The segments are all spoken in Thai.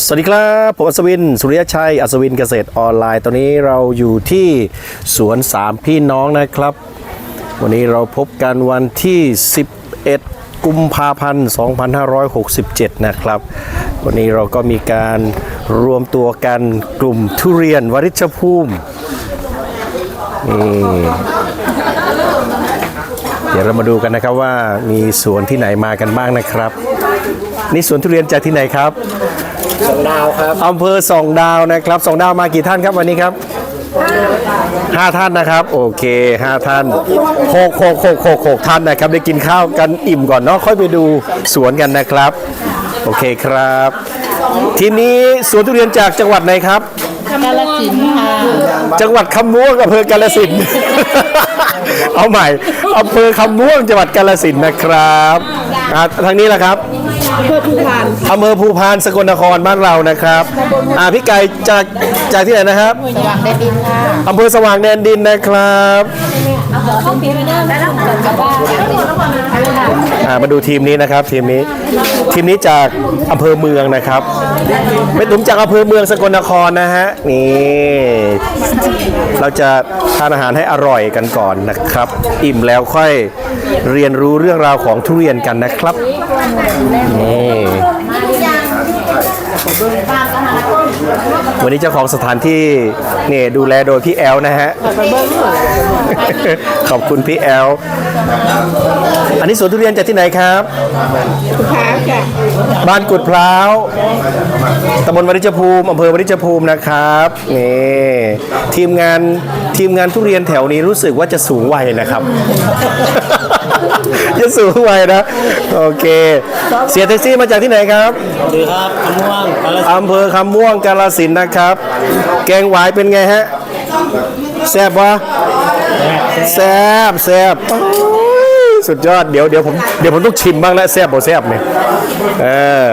สวัสดีครับ ผมอัศวิน สุริยชัย อัศวินเกษตรออนไลน์ ตอนนี้เราอยู่ที่สวนสามพี่น้องนะครับ วันนี้เราพบกันวันที่ 11 กุมภาพันธ์ 2567 นะครับ วันนี้เราก็มีการรวมตัวกันกลุ่มทุเรียนวริชภูมินี่เดี๋ยวเรามาดูกันนะครับว่ามีสวนที่ไหนมากันบ้างนะครับ นี่สวนทุเรียนจากที่ไหนครับสองดาวครับอำเภอสองดาวนะครับสองดาวมากี่ท่านครับวันนี้ครับห้าท่านนะครับ โอเคห้าท่านหกหกหกหกหกท่านนะครับ ได้กินข้าวกันอิ่มก่อนเนาะค่อยไปดูสวนกันนะครับ โอเคครับ ทีนี้สวนทุเรียนจากจังหวัดไหนครับ กาลสินธุ์ค่ะจังหวัดคำม่วงอำเภอกาฬสินธุ์ เอาใหม่อำเภอคำม่วงจังหวัดกาฬสินธุ์นะครับอ่าทางนี้แหละครับเพื่อทุกพันอำเภอภูพานสกลนครบ้านเรานะครับอ่าพี่ไก่จากจากที่ไหนนะครับสว่างได้ดินค่ะอำเภอสว่างแดนดินนะครับข้าวปีไม่ได้แล้วเราจะว่าอ่ามาดูทีมนี้นะครับทีมนี้ทีมนี้จากอำเภอเมืองนะครับไม่ตุ้มจากอำเภอเมืองสกลนครนะฮะนี่เราจะทานอาหารให้อร่อยกันก่อนนะครับ อิ่มแล้วค่อยเรียนรู้เรื่องราวของทุเรียนกันนะครับนี่ วันนี้เจ้าของสถานที่เนี่ยดูแลโดยพี่แอลนะฮะ ขอบคุณพี่แอล อันนี้สวนทุเรียนจากที่ไหนครับขาจ้ะบ้านกุดพร้าวตำบลวริชภูมิอำเภอวริชภูมินะครับนี่ทีมงานทีมงานทุเรียนแถวนี้รู้สึกว่าจะสูงวัยนะครับจะสูงวัยนะ โอเค เสียแท็กซี่มาจากที่ไหนครับสวัสดีครับคำม่วงกาลสินธุ์อำเภอคำม่วงกาลสินธุ์นะครับ แกงหวายเป็นไงฮะ แซ่บวะแซ่บแซ่บโอ้ยสุดยอดเดี๋ยวเดี๋ยวผมเดี๋ยวผมต้องชิมบ้างแล้วแซ่บบ่แซ่บเนี่ยเออ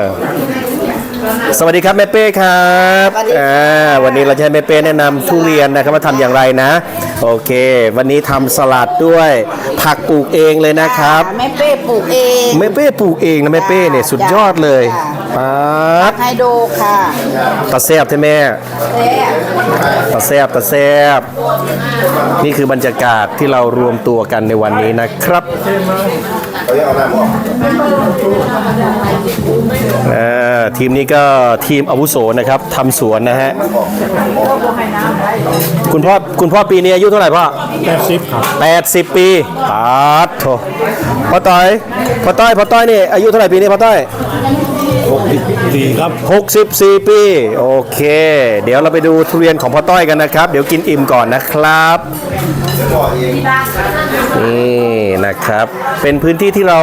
สวัสดีครับแม่เป้ครับอ่าวันนี้เราจะให้แม่เป้แนะนำทุเรียนนะครับว่าทำอย่างไรนะ โอเค วันนี้ทำสลัดด้วย ผักปลูกเองเลยนะครับแม่เป้ปลูกเองแม่เป้ปลูกเองนะแม่เป้เนี่ยสุดยอดเลย ปั๊บไฮโดรค่ะตาแซบใช่ไหมแซ่ตาแซบตาแซบนี่คือบรรยากาศที่เรารวมตัวกันในวันนี้นะครับเอ่อทีมนี้ก็ทีมอาวุโสนะครับทำสวนนะฮะคุณพ่อคุณพ่อปีนี้อายุเท่าไหร่พ่อแปดสิบครับ 80 ปีปาดโถพ่อต้อยพ่อต้อยพ่อต้อยนี่อายุเท่าไหร่ปีนี้พ่อต้อย สี่ครับ64 ปี โอเค เดี๋ยวเราไปดูทุเรียนของพ่อต้อยกันนะครับ เดี๋ยวกินอิ่มก่อนนะครับนี่นะครับ เป็นพื้นที่ที่เรา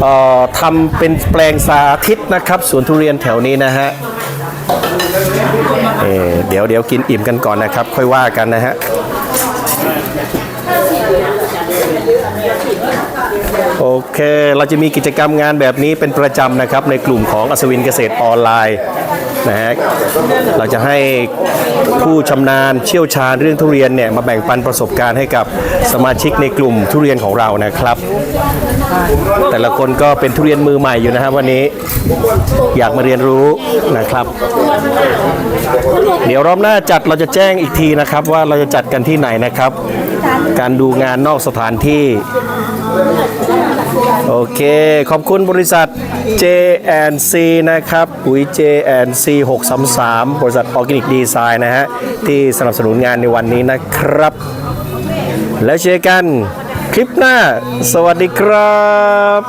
เอ่อทำเป็นแปลงสาธิตนะครับสวนทุเรียนแถวนี้นะฮะเเดี๋ยวเดี๋ยวกินอิ่มกันก่อนนะครับ ค่อยว่ากันนะฮะ โอเค เราจะมีกิจกรรมงานแบบนี้เป็นประจำนะครับ ในกลุ่มของอัศวินเกษตรออนไลน์ นะฮะเราจะให้ผู้ชำนาญเชี่ยวชาญเรื่องทุเรียนเนี่ยมาแบ่งปันประสบการณ์ให้กับสมาชิกในกลุ่มทุเรียนของเรานะครับ แต่ละคนก็เป็นทุเรียนมือใหม่อยู่นะครับวันนี้อยากมาเรียนรู้นะครับ เดี๋ยวรอบหน้าจัดเราจะแจ้งอีกทีนะครับ ว่าเราจะจัดกันที่ไหนนะครับ การดูงานนอกสถานที่ โอเค ขอบคุณบริษัท J&C นะครับ ปุ๋ย J&C 633 บริษัทออร์แกนิกดีไซน์นะฮะ ที่สนับสนุนงานในวันนี้นะครับ แล้วเจอกันคลิปหน้า สวัสดีครับ